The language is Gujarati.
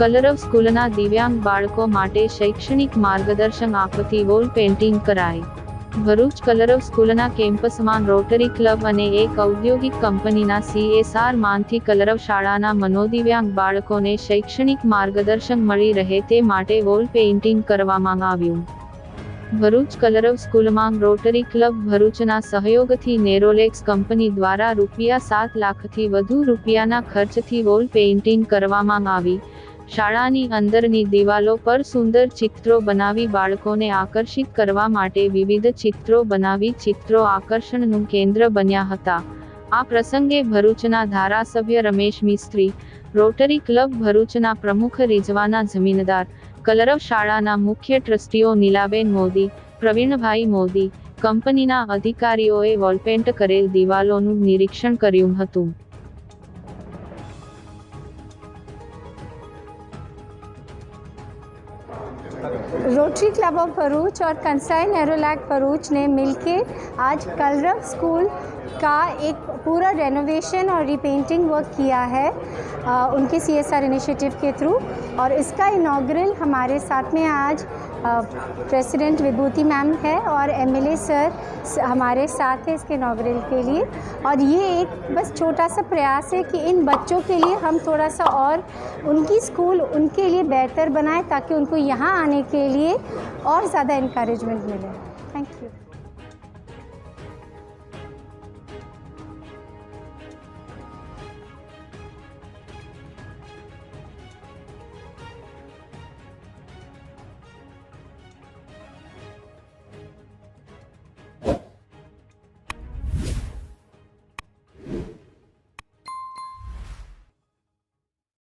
કલરવ સ્કૂલના દિવ્યાંગ બાળકો માટે શૈક્ષણિક માર્ગદર્શન આપતી વોલ પેઇન્ટિંગ કરાઈ. ભરૂચ કલરવ સ્કૂલના કેમ્પસમાં રોટરી ક્લબ અને એક ઔદ્યોગિક કંપનીના સીએસઆર માનથી કલરવ શાળાના મનોદિવ્યાંગ બાળકોને શૈક્ષણિક માર્ગદર્શન મળી રહે તે માટે વોલ પેઇન્ટિંગ કરવામાં આવ્યું. ભરૂચ કલરવ સ્કૂલમાં રોટરી ક્લબ ભરૂચના સહયોગથી નેરોલેક્સ કંપની દ્વારા રૂપિયા સાત લાખથી વધુ રૂપિયાના ખર્ચથી વોલ પેઇન્ટિંગ કરવામાં આવી. શાળાની અંદરની દિવાલો પર સુંદર ચિત્રો બનાવી બાળકોને આકર્ષિત કરવા માટે વિવિધ ચિત્રો બનાવી ચિત્રો આકર્ષણનું કેન્દ્ર બન્યા હતા. આ પ્રસંગે ભરૂચના ધારાસભ્ય રમેશ મિસ્ત્રી, રોટરી ક્લબ ભરૂચના પ્રમુખ રિઝવાના જમીનદાર, કલરવ શાળાના મુખ્ય ટ્રસ્ટીઓ નીલાબેન મોદી, પ્રવીણભાઈ મોદી, કંપનીના અધિકારીઓએ વોલપેન્ટ કરેલ દિવાલોનું નિરીક્ષણ કર્યું હતું. रोटरी क्लब ऑफ़ भरूच और कंसाइन नेरोलैक भरूच ने मिलके आज कलरव स्कूल का एक पूरा रेनोवेशन और रिपेंटिंग वर्क किया है अ, उनके सी एस आर इनिशिएटिव के थ्रू और इसका इनाग्रल हमारे साथ में आज प्रेसिडेंट विभूति मैम है और एमएलए सर हमारे साथ हैं इसके इनाग्रल के लिए। और ये एक बस छोटा सा प्रयास है कि इन बच्चों के लिए हम थोड़ा सा और उनकी स्कूल उनके लिए बेहतर बनाएँ ताकि उनको यहाँ आने करने के लिए और ज़्यादा इनक्रेजमेंट मिले थैंक यू